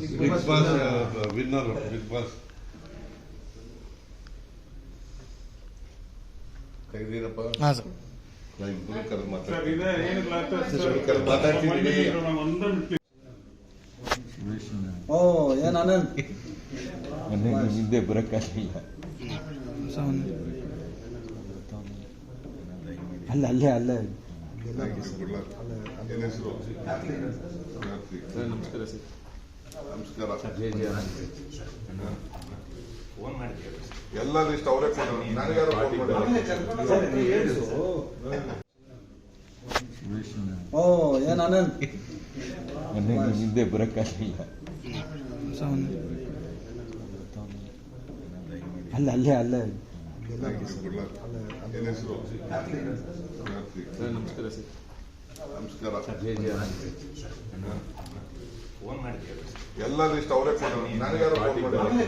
Bigg Boss winner Bigg Boss ತೆಗ್ದೀರಪ್ಪ? ಹಾಂ sir. ಓ ಏನ್ ಹಿಂದೆ ಬರೋಕ್ಕಾಗಲಿಲ್ಲ ಅಲ್ಲ ಅಲ್ಲೇ ಅಲ್ಲೇ. ನಮಸ್ಕಾರ ಸರ್. ನಮಸ್ಕಾರ ಫೋನ್ ಮಾಡಿದ್ದೀವಿ ಎಲ್ಲ ಲಿಸ್ಟ್ ಅವರೇ ಕೊಡೋರು ನನಗ್ಯಾರು ಫೋನ್ ಓ ಏನ್ ಆನಂದ್? ಹಿಂದೆ ಬರೋಕ್ಕಾಗಲಿಲ್ಲ ಅಲ್ಲ ಅಲ್ಲೇ ಅಲ್ಲೇ. ನಮಸ್ಕಾರ. ಸರ್ ನಮಸ್ಕಾರ ಎಲ್ಲ ಲಿಸ್ಟ್ ಅವರೇ ಕೊಡೋದು ನನಗ್ಯಾರು ಫೋನ್ ಮಾಡಿಲ್ಲ